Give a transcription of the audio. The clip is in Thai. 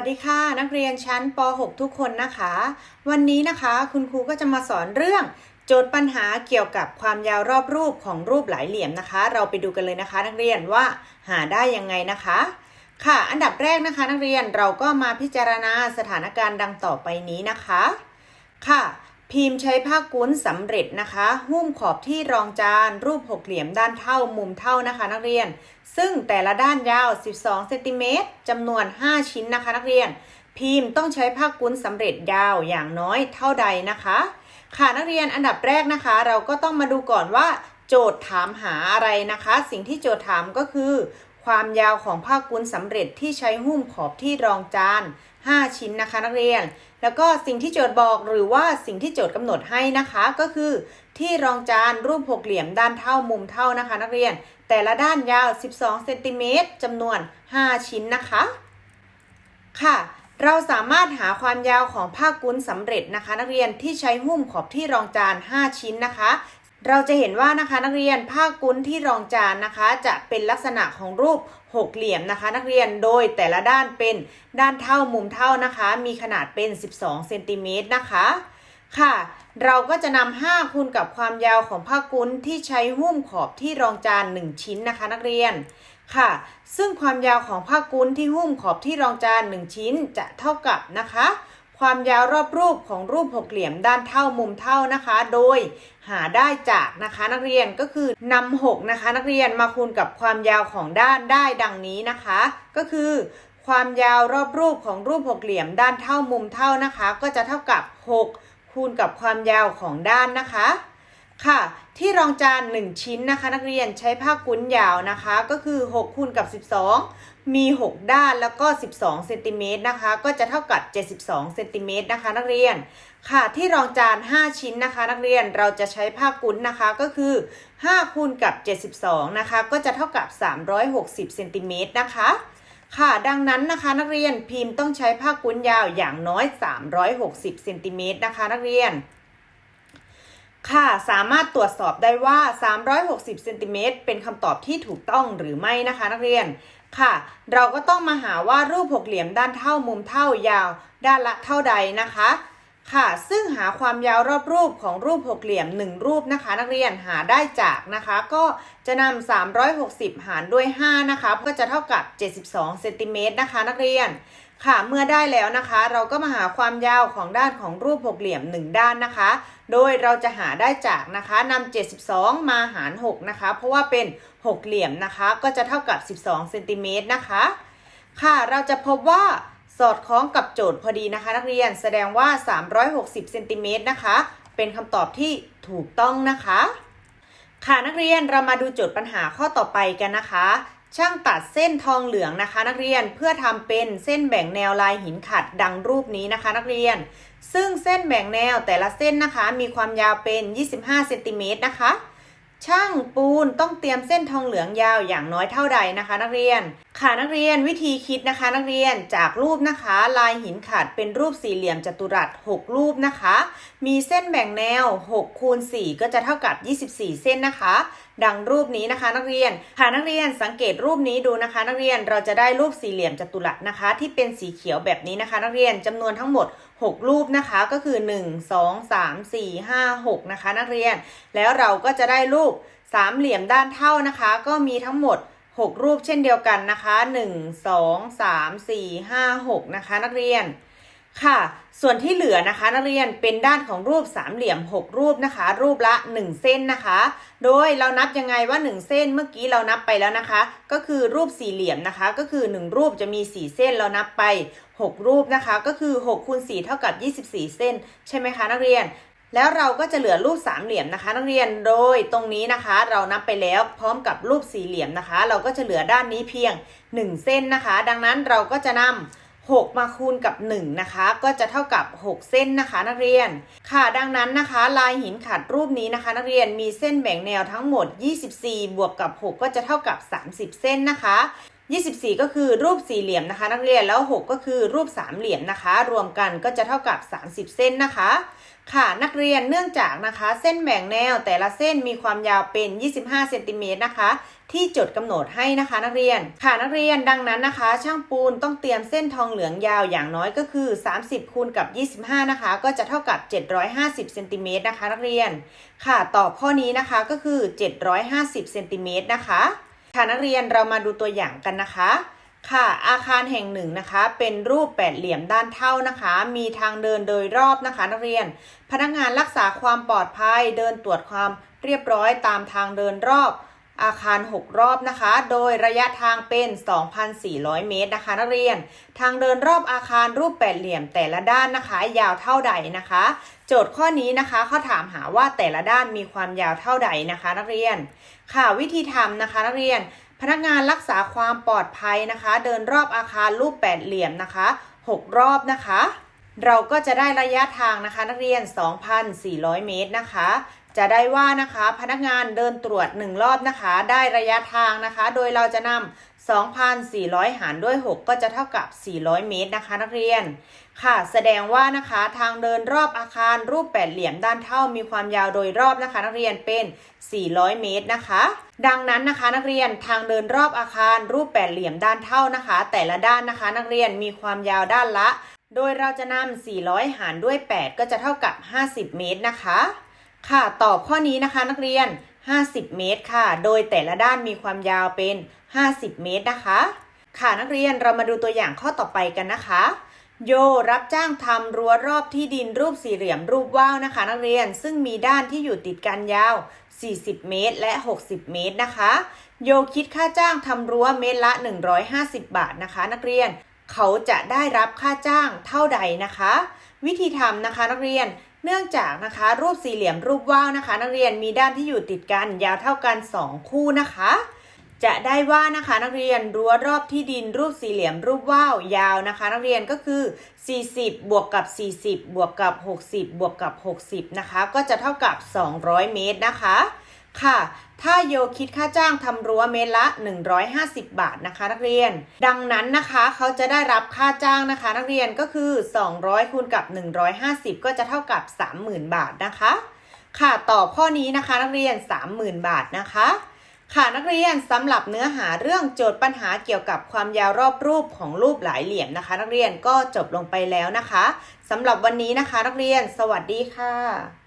วัสดีค่ะ นักเรียนชั้นป .6 ทุกคนนะคะ วันนี้นะคะคุณครูก็จะมาสอนเรื่อง โจทย์ปัญหาเกี่ยวกับความยาวรอบรูปของรูปหลายเหลี่ยมนะคะ เราไปดูกันเลยนะคะ นักเรียนว่าหาได้ยังไงนะคะ ค่ะ อันดับแรกนะคะ นักเรียนเราก็มาพิจารณาสถานการณ์ดังต่อไปนี้นะคะ ค่ะ พิมพ์ใช้ผ้ากุ้นสำเร็จนะคะ หุ้มขอบที่รองจาน รูปหกเหลี่ยมด้านเท่ามุมเท่านะคะ นักเรียน ซึ่งแต่ละด้านยาว 12เซนติเมตรจำนวน 5 ชิ้นนะคะ นักเรียน พิมพ์ต้องใช้ผ้ากุ้นสำเร็จยาวอย่างน้อยเท่าใดนะคะ ค่ะนักเรียนอันดับแรกนะคะ เราก็ต้องมาดูก่อนว่า โจทย์ถามหาอะไรนะคะ สิ่งที่โจทย์ถามก็คือ ความยาวของผ้ากุ้นสำเร็จที่ใช้หุ้มขอบที่รองจาน 5 ชิ้นนะคะนักเรียน แล้วก็สิ่งที่โจทย์บอกหรือว่าสิ่งที่โจทย์กำหนดให้นะคะ ก็คือ ที่รองจานรูปหกเหลี่ยมด้านเท่ามุมเท่านะคะ นักเรียน แต่ละด้านยาว 12เซนติเมตรจำนวน 5 ชิ้นนะคะ ค่ะเราสามารถหาความยาวของผ้ากุ้นสำเร็จนะคะ นักเรียนที่ใช้หุ้มขอบที่รองจาน 5 ชิ้นนะคะ เราจะเห็นว่านะคะนักเรียนผ้ากุ้นที่รองจานนะคะ จะเป็นลักษณะของรูปหกเหลี่ยมนะคะ นักเรียนโดยแต่ละด้านเป็นด้านเท่ามุมเท่านะคะ มีขนาดเป็น 12เซนติเมตรนะคะค่ะ เราก็จะนำ5คูณกับความยาวของผ้ากุ้นที่ใช้หุ้มขอบที่รองจาน 1 ชิ้นนะคะ นักเรียนค่ะ ซึ่งความยาวของผ้ากุ้นที่หุ้มขอบที่รองจาน 1 ชิ้นจะเท่ากับนะคะ ความยาวรอบรูปของรูปหกเหลี่ยมด้านเท่ามุมเท่านะคะ โดยหาได้จากนะคะนักเรียนก็คือนำหกนะคะนักเรียนมาคูณกับความยาวของด้านได้ดังนี้นะคะ ก็คือความยาวรอบรูปของรูปหกเหลี่ยมด้านเท่ามุมเท่านะคะ ก็จะเท่ากับ 6 คูณกับความยาวของด้านนะคะ ค่ะ ที่รองจาน 1 ชิ้นนะคะ นักเรียนใช้ผ้ากุ้นยาวนะคะ ก็คือ6คูณกับ 12 มี 6 ด้านแล้วก็ 12เซนติเมตรนะคะ ก็จะเท่ากับ 72เซนติเมตรนะคะ นักเรียน ค่ะ ที่รองจาน 5 ชิ้นนะคะ นักเรียนเราจะใช้ผ้ากุ้นนะคะก็คือ 5 คูณกับ 72 นะคะ ก็จะเท่ากับ 360เซนติเมตรนะคะค่ะ ดังนั้นนะคะนักเรียนพิมพ์ต้องใช้ผ้ากุ้นยาวอย่างน้อย 360เซนติเมตรนะคะ นักเรียน ค่ะ สามารถตรวจสอบได้ว่า 360เซนติเมตรเป็นคำตอบที่ถูกต้องหรือไม่นะคะนักเรียน ค่ะ เราก็ต้องมาหาว่ารูปหกเหลี่ยมด้านเท่ามุมเท่ายาว ด้านละเท่าใดนะคะ ค่ะ ซึ่งหาความยาวรอบรูปของรูปหกเหลี่ยม 1 รูปนะคะ นักเรียนหาได้จากนะคะ ก็จะนำ360 หารด้วย 5 นะคะ ก็จะเท่ากับ 72เซนติเมตรนะคะ นักเรียน ค่ะเมื่อได้แล้วนะคะ เราก็มาหาความยาวของด้านของรูปหกเหลี่ยม 1 ด้านนะคะ โดยเราจะหาได้จากนะคะนำ72 มาหาร 6 นะคะ เพราะว่าเป็นหกเหลี่ยมนะคะ ก็จะเท่ากับ 12เซนติเมตรนะคะ ค่ะเราจะพบว่าสอดคล้องกับโจทย์พอดีนะคะ นักเรียนแสดงว่า 360เซนติเมตรนะคะ เป็นคำตอบที่ถูกต้องนะคะ ค่ะนักเรียนเรามาดูโจทย์ปัญหาข้อต่อไปกันนะคะ ช่างตัดเส้นทองเหลืองนะคะ นักเรียนเพื่อทำเป็นเส้นแบ่งแนวลายหินขัดดังรูปนี้นะคะ นักเรียน ซึ่งเส้นแบ่งแนวแต่ละเส้นนะคะ มีความยาวเป็น 25เซนติเมตรนะคะ ช่างปูนต้องเตรียมเส้นทองเหลืองยาวอย่างน้อยเท่าใดนะคะ นักเรียน ค่ะนักเรียนวิธีคิดนะคะ นักเรียนจากรูปนะคะ ลายหินขัดเป็นรูปสี่เหลี่ยมจัตุรัส 6 รูปนะคะ มีเส้นแบ่งแนว6คูณ4ก็จะเท่ากับ 24 เส้นนะคะ ดังรูปนี้นะคะนักเรียนค่ะนักเรียนสังเกตรูปนี้ดูนะคะ นักเรียนเราจะได้รูปสี่เหลี่ยมจัตุรัสนะคะ ที่เป็นสีเขียวแบบนี้นะคะ นักเรียนจำนวนทั้งหมด 6 รูปนะคะก็คือ 1 2 3 4 5 6 นะคะ นักเรียน แล้วเราก็จะได้รูปสามเหลี่ยมด้านเท่านะคะ ก็มีทั้งหมด 6 รูปเช่นเดียวกันนะคะ 1 2 3 4 5 6 นะคะ นักเรียนค่ะ ส่วนที่เหลือนะคะนักเรียนเป็นด้านของรูปสามเหลี่ยม 6 รูปนะคะ รูปละ 1 เส้นนะคะ โดยเรานับยังไงว่า 1 เส้นเมื่อกี้เรานับไปแล้วนะคะ ก็คือรูปสี่เหลี่ยมนะคะ ก็คือ 1 รูปจะมี 4 เส้นเรานับไป 6 รูปนะคะ ก็คือ6คูณ4เท่ากับ 24 เส้น ใช่ไหมคะนักเรียน แล้วเราก็จะเหลือรูปสามเหลี่ยมนะคะ นักเรียนโดยตรงนี้นะคะ เรานับไปแล้วพร้อมกับรูปสี่เหลี่ยมนะคะ เราก็จะเหลือด้านนี้เพียง 1 เส้นนะคะ ดังนั้นเราก็จะนำ6มาคูณกับ 1 นะคะ ก็จะเท่ากับ 6 เส้นนะคะ นักเรียน ค่ะดังนั้นนะคะ ลายหินขัดรูปนี้นะคะ นักเรียนมีเส้นแบ่งแนวทั้งหมด 24 บวกกับ 6 ก็จะเท่ากับ 30 เส้นนะคะ 24 ก็คือรูปสี่เหลี่ยมนะคะ นักเรียนแล้ว 6 ก็คือรูปสามเหลี่ยมนะคะ รวมกันก็จะเท่ากับ 30 เส้นนะคะ ค่ะนักเรียนเนื่องจากนะคะ เส้นแบ่งแนวแต่ละเส้นมีความยาวเป็น 25เซนติเมตรนะคะ ที่จดกำหนดให้นะคะนักเรียน ค่ะนักเรียนดังนั้นนะคะ ช่างปูนต้องเตรียมเส้นทองเหลืองยาวอย่างน้อยก็คือ 30คูณกับ 25 นะคะ ก็จะเท่ากับ 750เซนติเมตรนะคะ นักเรียน ค่ะตอบข้อนี้นะคะก็คือ 750เซนติเมตรนะคะ ค่ะนักเรียนเรามาดูตัวอย่างกันนะคะ ค่ะ อาคารแห่งหนึ่งนะคะ เป็นรูปแปดเหลี่ยมด้านเท่านะคะ มีทางเดินโดยรอบนะคะ นักเรียน พนักงานรักษาความปลอดภัยเดินตรวจความเรียบร้อยตามทางเดินรอบ อาคาร 6 รอบนะคะ โดยระยะทางเป็น 2,400 เมตรนะคะ นักเรียน ทางเดินรอบอาคารรูปแปดเหลี่ยมแต่ละด้านนะคะ ยาวเท่าใดนะคะ โจทย์ข้อนี้นะคะเขาถามหาว่าแต่ละด้านมีความยาวเท่าใดนะคะ นักเรียน ค่ะวิธีทำนะคะ นักเรียน พนักงานรักษาความปลอดภัยนะคะ เดินรอบอาคารรูปแปดเหลี่ยมนะคะ 6 รอบนะคะ เราก็จะได้ระยะทางนะคะ นักเรียน 2,400 เมตรนะคะ จะได้ว่านะคะพนักงานเดินตรวจ 1 รอบนะคะ ได้ระยะทางนะคะ โดยเราจะนำ2,400 หารด้วย 6 ก็จะเท่ากับ 400 เมตรนะคะ นักเรียน ค่ะ แสดงว่านะคะทางเดินรอบอาคารรูปแปดเหลี่ยมด้านเท่ามีความยาวโดยรอบนะคะ นักเรียนเป็น 400 เมตรนะคะ ดังนั้นนะคะ นักเรียนทางเดินรอบอาคารรูปแปดเหลี่ยมด้านเท่านะคะ แต่ละด้านนะคะ นักเรียนมีความยาวด้านละ โดยเราจะนำ400 หารด้วย 8 ก็จะเท่ากับ 50 เมตรนะคะ ค่ะ ตอบข้อนี้นะคะนักเรียน 50 เมตรค่ะ โดยแต่ละด้านมีความยาวเป็น 50 เมตรนะคะ ค่ะนักเรียนเรามาดูตัวอย่างข้อต่อไปกันนะคะ โยรับจ้างทำรั้วรอบที่ดินรูปสี่เหลี่ยมรูปว่าวนะคะ นักเรียนซึ่งมีด้านที่อยู่ติดกันยาว 40 เมตร และ 60 เมตรนะคะ โยคิดค่าจ้างทำรั้วเมตรละ 150 บาทนะคะ นักเรียนเขาจะได้รับค่าจ้างเท่าใดนะคะ วิธีทำนะคะนักเรียน เนื่องจากนะคะรูปสี่เหลี่ยมรูปว่าวนะคะ นักเรียนมีด้านที่อยู่ติดกันยาวเท่ากัน 2 คู่นะคะ จะได้ว่านะคะนักเรียนรั้วรอบที่ดินรูปสี่เหลี่ยมรูปว่าวยาวนะคะ นักเรียนก็คือ 40 บวกกับ 40 บวกกับ 60 บวกกับ 60 นะคะ ก็จะเท่ากับ 200 เมตรนะคะ ค่ะ ถ้าโยคิดค่าจ้างทำรั้วเมตรละ 150 บาทนะคะ นักเรียน ดังนั้นนะคะเขาจะได้รับค่าจ้างนะคะ นักเรียนก็คือ 200คูณกับ 150 ก็จะเท่ากับ 30,000 บาทนะคะ ค่ะตอบข้อนี้นะคะ นักเรียน 30,000 บาทนะคะค่ะนักเรียนสำหรับเนื้อหาเรื่องโจทย์ปัญหาเกี่ยวกับความยาวรอบรูปของรูปหลายเหลี่ยมนะคะ นักเรียนก็จบลงไปแล้วนะคะสำหรับวันนี้นะคะ นักเรียน สวัสดีค่ะ